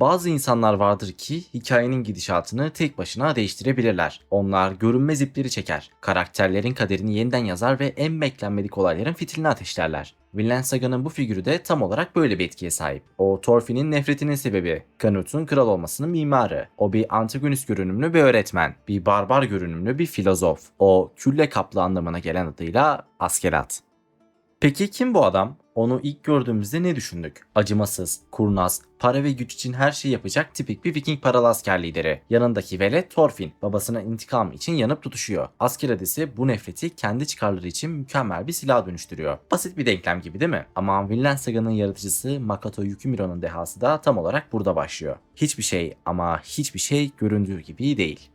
Bazı insanlar vardır ki hikayenin gidişatını tek başına değiştirebilirler. Onlar görünmez ipleri çeker, karakterlerin kaderini yeniden yazar ve en beklenmedik olayların fitilini ateşlerler. Vinland Saga'nın bu figürü de tam olarak böyle bir etkiye sahip. O Thorfinn'in nefretinin sebebi, Canut'un kral olmasının mimarı. O bir antagonist görünümlü bir öğretmen, bir barbar görünümlü bir filozof. O külle kaplı anlamına gelen adıyla Askelat. Peki kim bu adam? Onu ilk gördüğümüzde ne düşündük? Acımasız, kurnaz, para ve güç için her şeyi yapacak tipik bir Viking paralı asker lideri. Yanındaki velet Thorfinn, babasına intikam için yanıp tutuşuyor. Asker ise bu nefreti kendi çıkarları için mükemmel bir silah dönüştürüyor. Basit bir denklem gibi değil mi? Ama Vinland Saga'nın yaratıcısı Makoto Yukimuro'nun dehası da tam olarak burada başlıyor. Hiçbir şey ama hiçbir şey göründüğü gibi değil.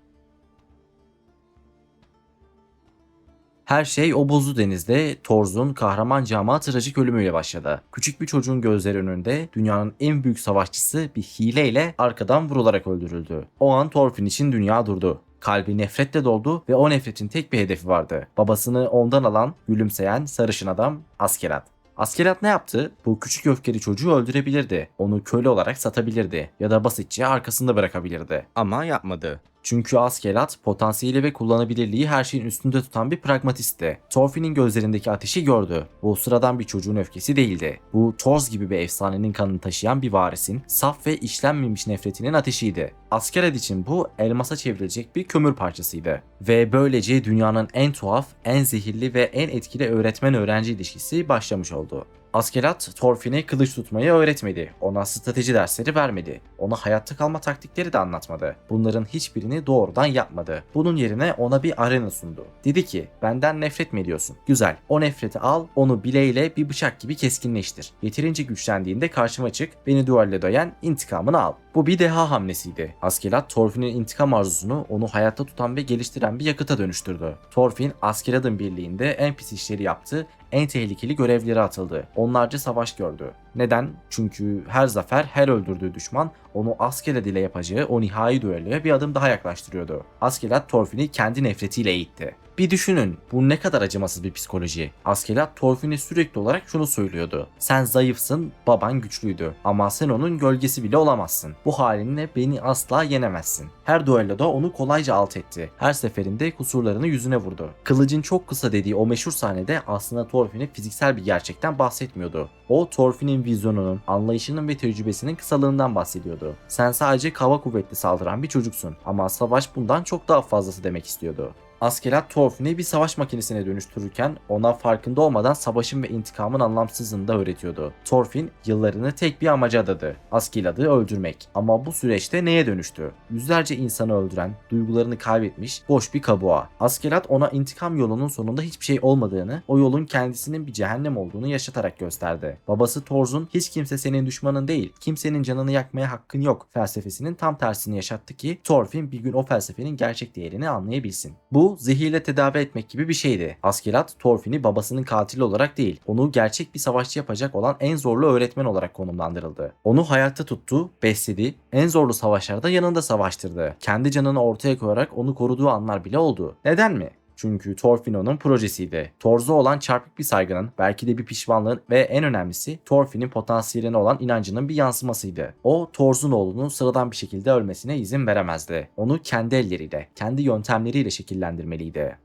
Her şey o buzlu denizde Thorz'un kahramanca ama trajik ölümüyle başladı. Küçük bir çocuğun gözleri önünde dünyanın en büyük savaşçısı bir hileyle arkadan vurularak öldürüldü. O an Thorfinn için dünya durdu. Kalbi nefretle doldu ve o nefretin tek bir hedefi vardı. Babasını ondan alan, gülümseyen sarışın adam Askerat. Askerat ne yaptı? Bu küçük öfkeli çocuğu öldürebilirdi. Onu köle olarak satabilirdi. Ya da basitçe arkasında bırakabilirdi. Ama yapmadı. Çünkü Askelat potansiyeli ve kullanabilirliği her şeyin üstünde tutan bir pragmatistti. Thorfinn'in gözlerindeki ateşi gördü. Bu sıradan bir çocuğun öfkesi değildi. Bu Thors gibi bir efsanenin kanını taşıyan bir varisin saf ve işlenmemiş nefretinin ateşiydi. Askelat için bu elmasa çevrilecek bir kömür parçasıydı. Ve böylece dünyanın en tuhaf, en zehirli ve en etkili öğretmen-öğrenci ilişkisi başlamış oldu. Askelat, Thorfinn'e kılıç tutmayı öğretmedi. Ona strateji dersleri vermedi. Ona hayatta kalma taktikleri de anlatmadı. Bunların hiçbirini doğrudan yapmadı. Bunun yerine ona bir arena sundu. Dedi ki, benden nefret mi ediyorsun? Güzel, o nefreti al, onu bileğiyle bir bıçak gibi keskinleştir. Yeterince güçlendiğinde karşıma çık, beni duvarla dayan, intikamını al. Bu bir deha hamlesiydi. Askelat, Thorfinn'in intikam arzusunu onu hayatta tutan ve geliştiren bir yakıta dönüştürdü. Thorfinn, Askelad'ın birliğinde en pis işleri yaptı, en tehlikeli görevlere atıldı. Onlarca savaş gördü. Neden? Çünkü her zafer, her öldürdüğü düşman onu Askelad ile yapacağı o nihai düelloya bir adım daha yaklaştırıyordu. Askelad Thorfinn'i kendi nefretiyle eğitti. Bir düşünün bu ne kadar acımasız bir psikoloji. Askelat Thorfinn'e sürekli olarak şunu söylüyordu. Sen zayıfsın, baban güçlüydü ama sen onun gölgesi bile olamazsın. Bu halinle beni asla yenemezsin. Her duelloda onu kolayca alt etti. Her seferinde kusurlarını yüzüne vurdu. Kılıcın çok kısa dediği o meşhur sahnede aslında Thorfinn'e fiziksel bir gerçekten bahsetmiyordu. O Thorfinn'in vizyonunun, anlayışının ve tecrübesinin kısalığından bahsediyordu. Sen sadece kava kuvvetli saldıran bir çocuksun ama savaş bundan çok daha fazlası demek istiyordu. Askelat Thorfinn'i bir savaş makinesine dönüştürürken ona farkında olmadan savaşın ve intikamın anlamsızlığını da öğretiyordu. Thorfinn yıllarını tek bir amaca adadı. Askilad'ı öldürmek. Ama bu süreçte neye dönüştü? Yüzlerce insanı öldüren, duygularını kaybetmiş boş bir kabuğa. Askelat ona intikam yolunun sonunda hiçbir şey olmadığını, o yolun kendisinin bir cehennem olduğunu yaşatarak gösterdi. Babası Thorz'un hiç kimse senin düşmanın değil, kimsenin canını yakmaya hakkın yok felsefesinin tam tersini yaşattı ki Thorfinn bir gün o felsefenin gerçek değerini anlayabilsin. Bu zehirle tedavi etmek gibi bir şeydi. Askelat Thorfinn'i babasının katili olarak değil, onu gerçek bir savaşçı yapacak olan en zorlu öğretmen olarak konumlandırıldı. Onu hayatta tuttu, besledi, en zorlu savaşlarda yanında savaştırdı. Kendi canını ortaya koyarak onu koruduğu anlar bile oldu. Neden mi? Çünkü Thorfinn onun projesiydi. Thorz'a olan çarpık bir saygının, belki de bir pişmanlığın ve en önemlisi Thorfinn'in potansiyeline olan inancının bir yansımasıydı. O Thorz'un oğlunun sıradan bir şekilde ölmesine izin veremezdi. Onu kendi elleriyle, kendi yöntemleriyle şekillendirmeliydi.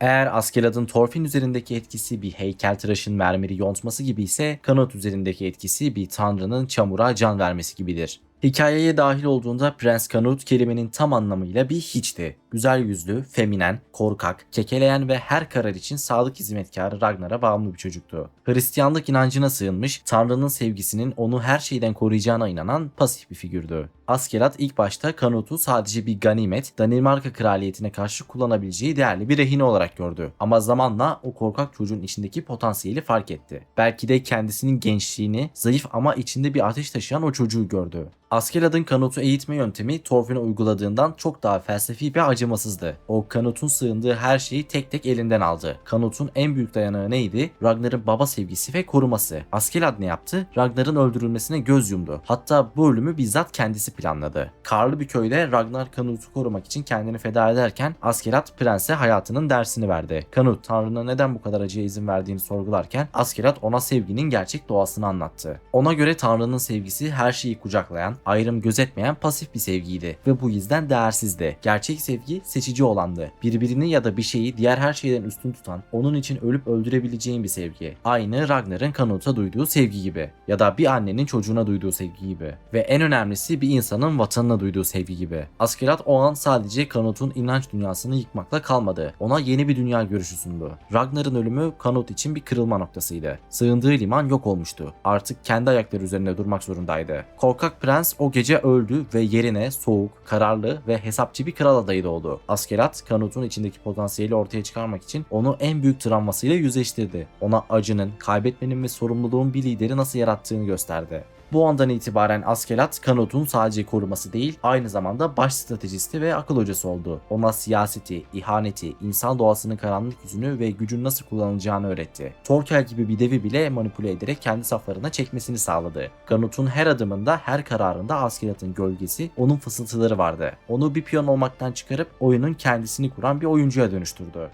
Eğer Askelad'ın Thorfinn üzerindeki etkisi bir heykeltıraşın mermeri yontması gibi ise Kanot üzerindeki etkisi bir tanrının çamura can vermesi gibidir. Hikayeye dahil olduğunda Prens Canute kelimenin tam anlamıyla bir hiçti. Güzel yüzlü, feminen, korkak, kekeleyen ve her karar için sadık hizmetkarı Ragnar'a bağımlı bir çocuktu. Hristiyanlık inancına sığınmış, Tanrı'nın sevgisinin onu her şeyden koruyacağına inanan pasif bir figürdü. Askelat ilk başta Canute'u sadece bir ganimet, Danimarka kraliyetine karşı kullanabileceği değerli bir rehine olarak gördü. Ama zamanla o korkak çocuğun içindeki potansiyeli fark etti. Belki de kendisinin gençliğini, zayıf ama içinde bir ateş taşıyan o çocuğu gördü. Askelad'ın Kanut'u eğitme yöntemi Thorfinn'e uyguladığından çok daha felsefi ve acımasızdı. O Kanut'un sığındığı her şeyi tek tek elinden aldı. Kanut'un en büyük dayanağı neydi? Ragnar'ın baba sevgisi ve koruması. Askelad ne yaptı? Ragnar'ın öldürülmesine göz yumdu. Hatta bu ölümü bizzat kendisi planladı. Karlı bir köyde Ragnar Kanut'u korumak için kendini feda ederken Askelad prense hayatının dersini verdi. Kanut Tanrı'na neden bu kadar acıya izin verdiğini sorgularken Askelad ona sevginin gerçek doğasını anlattı. Ona göre Tanrı'nın sevgisi her şeyi kucaklayan, ayrım gözetmeyen pasif bir sevgiydi ve bu yüzden değersizdi. Gerçek sevgi seçici olandı. Birbirini ya da bir şeyi diğer her şeyden üstün tutan, onun için ölüp öldürebileceğin bir sevgi. Aynı Ragnar'ın Kanut'a duyduğu sevgi gibi ya da bir annenin çocuğuna duyduğu sevgi gibi ve en önemlisi bir insanın vatanına duyduğu sevgi gibi. Askerat o an sadece Kanut'un inanç dünyasını yıkmakla kalmadı. Ona yeni bir dünya görüşü sundu. Ragnar'ın ölümü Kanut için bir kırılma noktasıydı. Sığındığı liman yok olmuştu. Artık kendi ayakları üzerinde durmak zorundaydı. Korkak prens o gece öldü ve yerine soğuk, kararlı ve hesapçı bir kral adayı doğdu. Askerat, Kanut'un içindeki potansiyeli ortaya çıkarmak için onu en büyük travmasıyla yüzleştirdi. Ona acının, kaybetmenin ve sorumluluğun bir lideri nasıl yarattığını gösterdi. Bu andan itibaren Askelat, Kanut'un sadece koruması değil, aynı zamanda baş stratejisti ve akıl hocası oldu. Ona siyaseti, ihaneti, insan doğasının karanlık yüzünü ve gücün nasıl kullanılacağını öğretti. Torkel gibi bir devi bile manipüle ederek kendi saflarına çekmesini sağladı. Kanut'un her adımında, her kararında Askelat'ın gölgesi, onun fısıltıları vardı. Onu bir piyon olmaktan çıkarıp oyunun kendisini kuran bir oyuncuya dönüştürdü.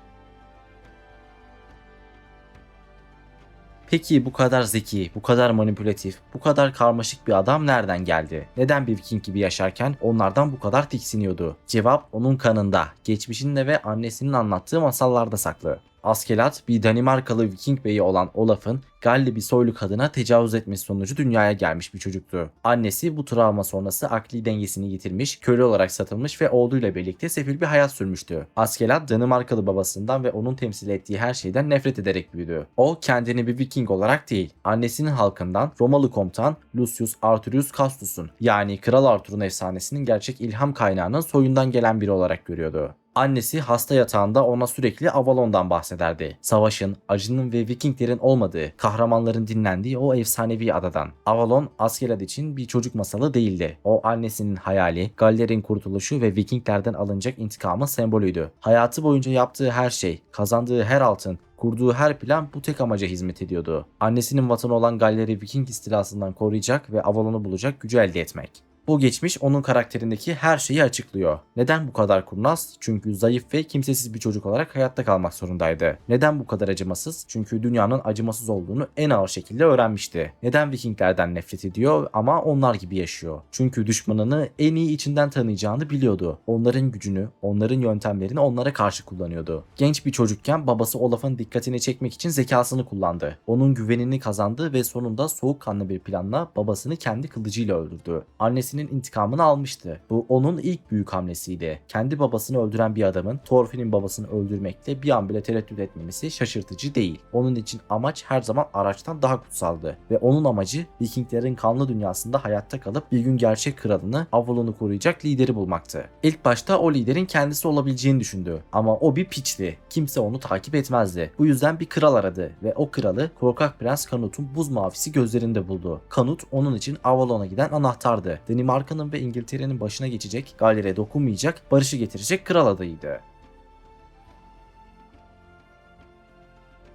Peki bu kadar zeki, bu kadar manipülatif, bu kadar karmaşık bir adam nereden geldi? Neden bir Viking gibi yaşarken onlardan bu kadar tiksiniyordu? Cevap onun kanında, geçmişinde ve annesinin anlattığı masallarda saklı. Askelat bir Danimarkalı Viking beyi olan Olaf'ın Galli bir soylu kadına tecavüz etmesi sonucu dünyaya gelmiş bir çocuktu. Annesi bu travma sonrası akli dengesini yitirmiş, köle olarak satılmış ve oğluyla birlikte sefil bir hayat sürmüştü. Askelat Danimarkalı babasından ve onun temsil ettiği her şeyden nefret ederek büyüdü. O kendini bir Viking olarak değil, annesinin halkından Romalı komutan Lucius Arthurius Castus'un yani Kral Arthur'un efsanesinin gerçek ilham kaynağının soyundan gelen biri olarak görüyordu. Annesi hasta yatağında ona sürekli Avalon'dan bahsederdi. Savaşın, acının ve Vikinglerin olmadığı, kahramanların dinlendiği o efsanevi adadan. Avalon, Askelad için bir çocuk masalı değildi. O annesinin hayali, Galler'in kurtuluşu ve Vikinglerden alınacak intikamın sembolüydü. Hayatı boyunca yaptığı her şey, kazandığı her altın, Kurduğu her plan bu tek amaca hizmet ediyordu. Annesinin vatanı olan Galler'i Viking istilasından koruyacak ve Avalon'u bulacak gücü elde etmek. Bu geçmiş onun karakterindeki her şeyi açıklıyor. Neden bu kadar kurnaz? Çünkü zayıf ve kimsesiz bir çocuk olarak hayatta kalmak zorundaydı. Neden bu kadar acımasız? Çünkü dünyanın acımasız olduğunu en ağır şekilde öğrenmişti. Neden Vikinglerden nefret ediyor ama onlar gibi yaşıyor? Çünkü düşmanını en iyi içinden tanıyacağını biliyordu. Onların gücünü, onların yöntemlerini onlara karşı kullanıyordu. Genç bir çocukken babası Olaf'ın dikkatini çekmek için zekasını kullandı. Onun güvenini kazandı ve sonunda soğukkanlı bir planla babasını kendi kılıcıyla öldürdü. Annesinin intikamını almıştı. Bu onun ilk büyük hamlesiydi. Kendi babasını öldüren bir adamın Thorfinn'in babasını öldürmekte bir an bile tereddüt etmemesi şaşırtıcı değil. Onun için amaç her zaman araçtan daha kutsaldı ve onun amacı Vikinglerin kanlı dünyasında hayatta kalıp bir gün gerçek kralını, Avalon'u koruyacak lideri bulmaktı. İlk başta o liderin kendisi olabileceğini düşündü ama o bir piçti. Kimse onu takip etmezdi. Bu yüzden bir kral aradı ve o kralı korkak prens Kanut'un buz mavisi gözlerinde buldu. Kanut onun için Avalon'a giden anahtardı. Danimarka'nın ve İngiltere'nin başına geçecek, Galler'e dokunmayacak, barışı getirecek kral adayıydı.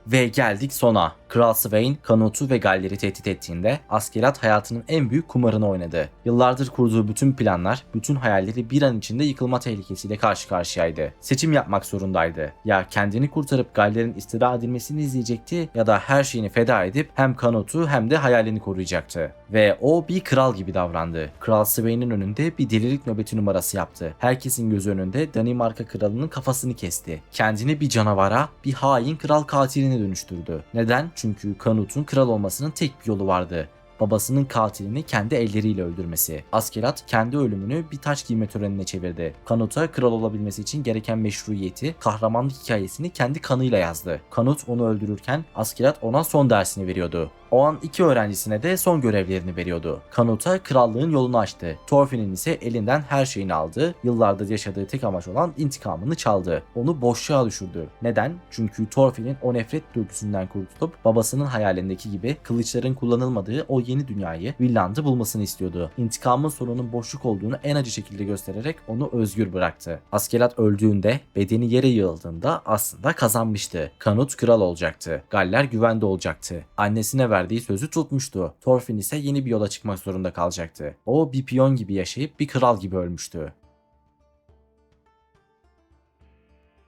Ve geldik sona. Kral Swain, Kanut'u ve Galler'i tehdit ettiğinde Askelat hayatının en büyük kumarını oynadı. Yıllardır kurduğu bütün planlar, bütün hayalleri bir an içinde yıkılma tehlikesiyle karşı karşıyaydı. Seçim yapmak zorundaydı. Ya kendini kurtarıp Galler'in istila edilmesini izleyecekti ya da her şeyini feda edip hem Kanut'u hem de hayalini koruyacaktı. Ve o bir kral gibi davrandı. Kral Swain'in önünde bir delilik nöbeti numarası yaptı. Herkesin gözü önünde Danimarka kralının kafasını kesti. Kendini bir canavara, bir hain kral katiline dönüştürdü. Neden? Çünkü Kanut'un kral olmasının tek bir yolu vardı babasının katilini kendi elleriyle öldürmesi. Askelat kendi ölümünü bir taç giyme törenine çevirdi. Kanut'a kral olabilmesi için gereken meşruiyeti, kahramanlık hikayesini kendi kanıyla yazdı. Kanut onu öldürürken Askelat ona son dersini veriyordu. O an iki öğrencisine de son görevlerini veriyordu. Kanut'a krallığın yolunu açtı. Thorfinn'in ise elinden her şeyini aldı. Yıllardır yaşadığı tek amaç olan intikamını çaldı. Onu boşluğa düşürdü. Neden? Çünkü Thorfinn'in o nefret duygusundan kurtulup babasının hayalindeki gibi kılıçların kullanılmadığı o yeni dünyayı Villand'ı bulmasını istiyordu. İntikamın sonunun boşluk olduğunu en acı şekilde göstererek onu özgür bıraktı. Askelat öldüğünde, bedeni yere yığıldığında aslında kazanmıştı. Kanut kral olacaktı. Galler güvende olacaktı. Annesine verdiği sözü tutmuştu. Thorfinn ise yeni bir yola çıkmak zorunda kalacaktı. O bir piyon gibi yaşayıp bir kral gibi ölmüştü.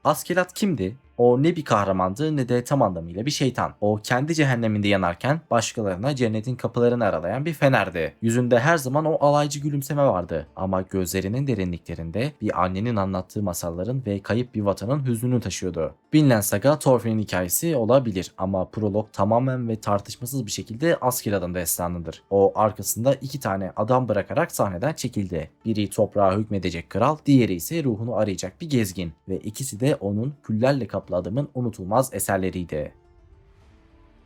Askelat kimdi? O ne bir kahramandı ne de tam anlamıyla bir şeytan. O kendi cehenneminde yanarken başkalarına cennetin kapılarını aralayan bir fenerdi. Yüzünde her zaman o alaycı gülümseme vardı. Ama gözlerinin derinliklerinde bir annenin anlattığı masalların ve kayıp bir vatanın hüznünü taşıyordu. Vinland Saga Thorfinn'in hikayesi olabilir ama prolog tamamen ve tartışmasız bir şekilde Askeladd'ın destanıdır. O arkasında iki tane adam bırakarak sahneden çekildi. Biri toprağa hükmedecek kral, diğeri ise ruhunu arayacak bir gezgin ve ikisi de onun küllerle kaplı adamın unutulmaz eserleriydi.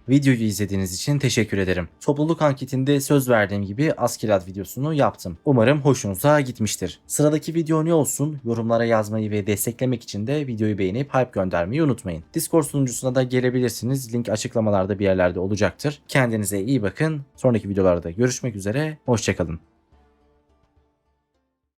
Videoyu izlediğiniz için teşekkür ederim. Topluluk anketinde söz verdiğim gibi Askeladd videosunu yaptım. Umarım hoşunuza gitmiştir. Sıradaki video ne olsun? Yorumlara yazmayı ve desteklemek için de videoyu beğenip hype göndermeyi unutmayın. Discord sunucusuna da gelebilirsiniz. Link açıklamalarda bir yerlerde olacaktır. Kendinize iyi bakın. Sonraki videolarda görüşmek üzere. Hoşçakalın.